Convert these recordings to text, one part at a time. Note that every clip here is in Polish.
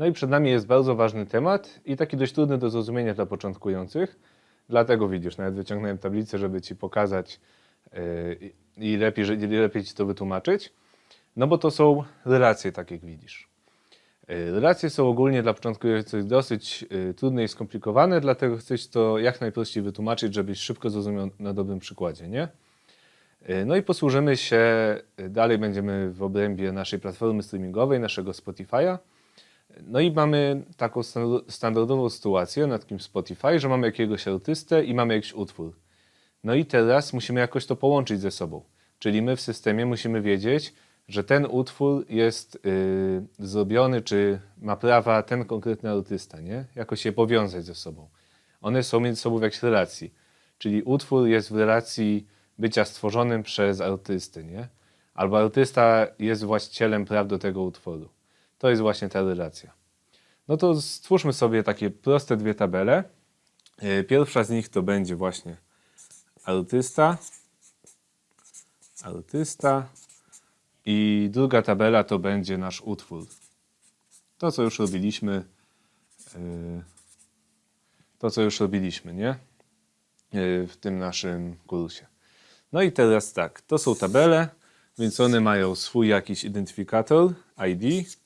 No i przed nami jest bardzo ważny temat i taki dość trudny do zrozumienia dla początkujących. Dlatego widzisz, nawet wyciągnąłem tablicę, żeby ci pokazać yy, i lepiej, że- lepiej ci to wytłumaczyć. No bo to są relacje, tak jak widzisz. Yy, Relacje są ogólnie dla początkujących dosyć yy, trudne i skomplikowane, dlatego chcę ci to jak najprościej wytłumaczyć, żebyś szybko zrozumiał na dobrym przykładzie, nie? Yy, No i posłużymy się, yy, dalej będziemy w obrębie naszej platformy streamingowej, naszego Spotify'a. No i mamy taką stan- standardową sytuację na takim Spotify, że mamy jakiegoś artystę i mamy jakiś utwór. No i teraz musimy jakoś to połączyć ze sobą. Czyli my w systemie musimy wiedzieć, że ten utwór jest yy, zrobiony, czy ma prawa ten konkretny artysta, nie? Jakoś je powiązać ze sobą. One są między sobą w jakiejś relacji. Czyli utwór jest w relacji bycia stworzonym przez artystę, nie? Albo artysta jest właścicielem praw do tego utworu. To jest właśnie ta relacja. No to stwórzmy sobie takie proste dwie tabele. Yy, Pierwsza z nich to będzie właśnie artysta, artysta i druga tabela to będzie nasz utwór. To, co już robiliśmy, yy, to, co już robiliśmy, nie? Yy, W tym naszym kursie. No i teraz tak, to są tabele, więc one mają swój jakiś identyfikator, ID,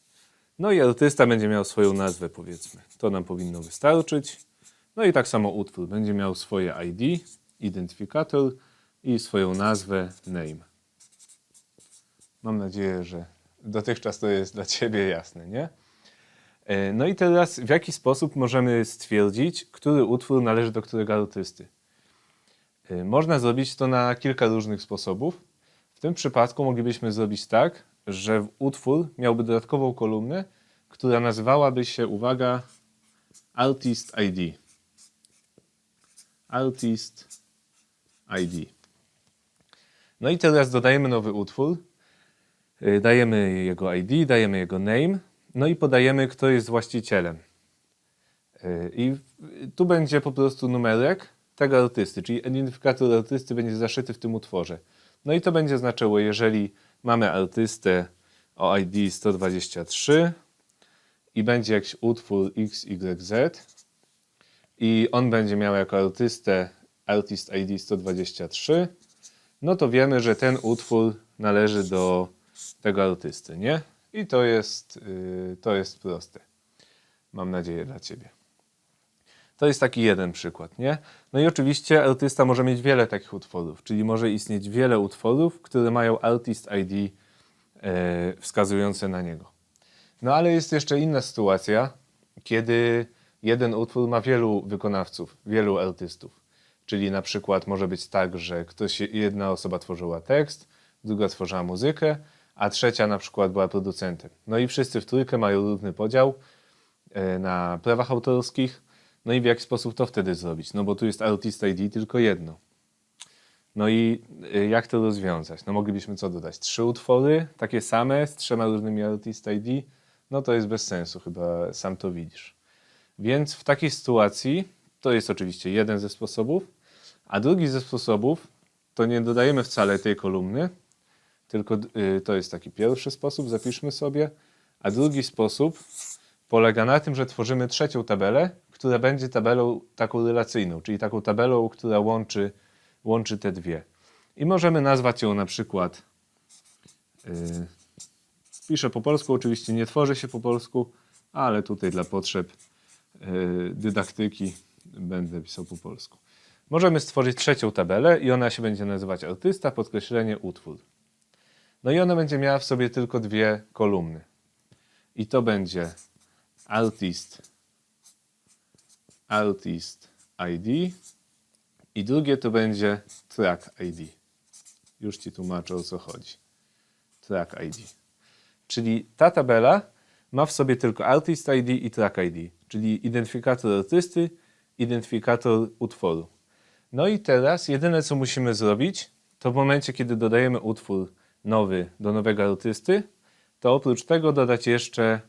no i artysta będzie miał swoją nazwę, powiedzmy. To nam powinno wystarczyć. No i tak samo utwór będzie miał swoje ID, identyfikator i swoją nazwę, name. Mam nadzieję, że dotychczas to jest dla Ciebie jasne, nie? E, No i teraz w jaki sposób możemy stwierdzić, który utwór należy do którego artysty? E, Można zrobić to na kilka różnych sposobów. W tym przypadku moglibyśmy zrobić tak, że utwór miałby dodatkową kolumnę, która nazywałaby się, uwaga, Artist ID. Artist ID. No i teraz dodajemy nowy utwór. Y, Dajemy jego ID, dajemy jego name, no i podajemy, kto jest właścicielem. Y, I tu będzie po prostu numerek tego artysty, czyli identyfikator artysty będzie zaszyty w tym utworze. No i to będzie znaczyło, jeżeli mamy artystę o ID 123 i będzie jakiś utwór XYZ i on będzie miał jako artystę Artist ID 123, no to wiemy, że ten utwór należy do tego artysty, nie? I to jest, yy, to jest proste. Mam nadzieję dla Ciebie. To jest taki jeden przykład, nie? No i oczywiście artysta może mieć wiele takich utworów, czyli może istnieć wiele utworów, które mają Artist ID e, wskazujące na niego. No ale jest jeszcze inna sytuacja, kiedy jeden utwór ma wielu wykonawców, wielu artystów. Czyli na przykład może być tak, że ktoś, jedna osoba tworzyła tekst, druga tworzyła muzykę, a trzecia na przykład była producentem. No i wszyscy w trójkę mają równy podział e, na prawach autorskich. No i w jaki sposób to wtedy zrobić? No bo tu jest Artist ID tylko jedno. No i y, jak to rozwiązać? No moglibyśmy co dodać? Trzy utwory, takie same, z trzema różnymi Artist ID? No to jest bez sensu, chyba sam to widzisz. Więc w takiej sytuacji to jest oczywiście jeden ze sposobów, a drugi ze sposobów to nie dodajemy wcale tej kolumny, tylko y, to jest taki pierwszy sposób, zapiszmy sobie, a drugi sposób polega na tym, że tworzymy trzecią tabelę, która będzie tabelą taką relacyjną, czyli taką tabelą, która łączy, łączy te dwie. I możemy nazwać ją na przykład, yy, piszę po polsku, oczywiście nie tworzy się po polsku, ale tutaj dla potrzeb yy, dydaktyki będę pisał po polsku. Możemy stworzyć trzecią tabelę i ona się będzie nazywać artysta, podkreślenie, utwór. No i ona będzie miała w sobie tylko dwie kolumny. I to będzie artist, artist ID i drugie to będzie track ID. Już Ci tłumaczę o co chodzi. Track ID. Czyli ta tabela ma w sobie tylko artist ID i track ID, czyli identyfikator artysty, identyfikator utworu. No i teraz jedyne co musimy zrobić, to w momencie kiedy dodajemy utwór nowy do nowego artysty, to oprócz tego dodać jeszcze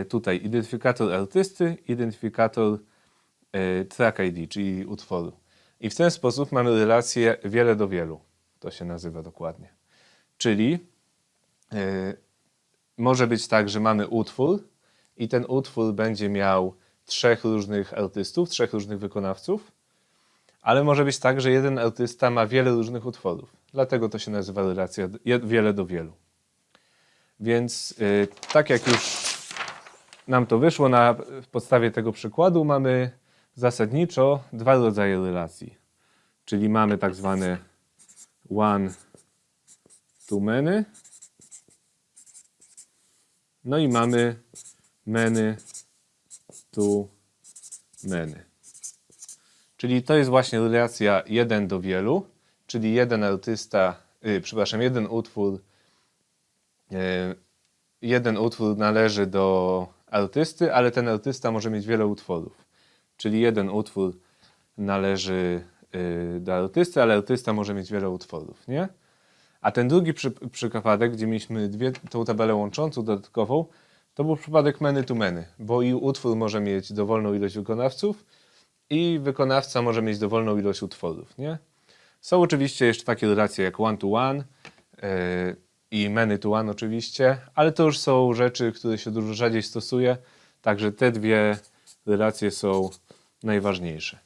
y, tutaj identyfikator artysty, identyfikator track ID, czyli utworu. I w ten sposób mamy relację wiele do wielu. To się nazywa dokładnie. Czyli y, może być tak, że mamy utwór i ten utwór będzie miał trzech różnych artystów, trzech różnych wykonawców, ale może być tak, że jeden artysta ma wiele różnych utworów. Dlatego to się nazywa relacja wiele do wielu. Więc y, tak jak już nam to wyszło na podstawie tego przykładu, mamy zasadniczo dwa rodzaje relacji. Czyli mamy tak zwane one to many. No i mamy many to many. Czyli to jest właśnie relacja jeden do wielu, czyli jeden artysta, y, przepraszam, jeden utwór, y, jeden utwór należy do artysty, ale ten artysta może mieć wiele utworów. Czyli jeden utwór należy y, do artysty, ale artysta może mieć wiele utworów, nie? A ten drugi przy, przypadek, gdzie mieliśmy dwie, tą tabelę łączącą dodatkową, to był przypadek many to many, bo i utwór może mieć dowolną ilość wykonawców i wykonawca może mieć dowolną ilość utworów, nie? Są oczywiście jeszcze takie relacje jak one to one yy, i many to one oczywiście, ale to już są rzeczy, które się dużo rzadziej stosuje, także te dwie relacje są najważniejsze.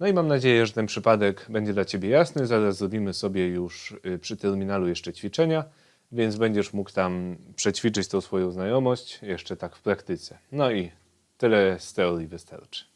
No i mam nadzieję, że ten przypadek będzie dla Ciebie jasny. Zaraz zrobimy sobie już y, przy terminalu jeszcze ćwiczenia, więc będziesz mógł tam przećwiczyć tą swoją znajomość jeszcze tak w praktyce. No i tyle z teorii wystarczy.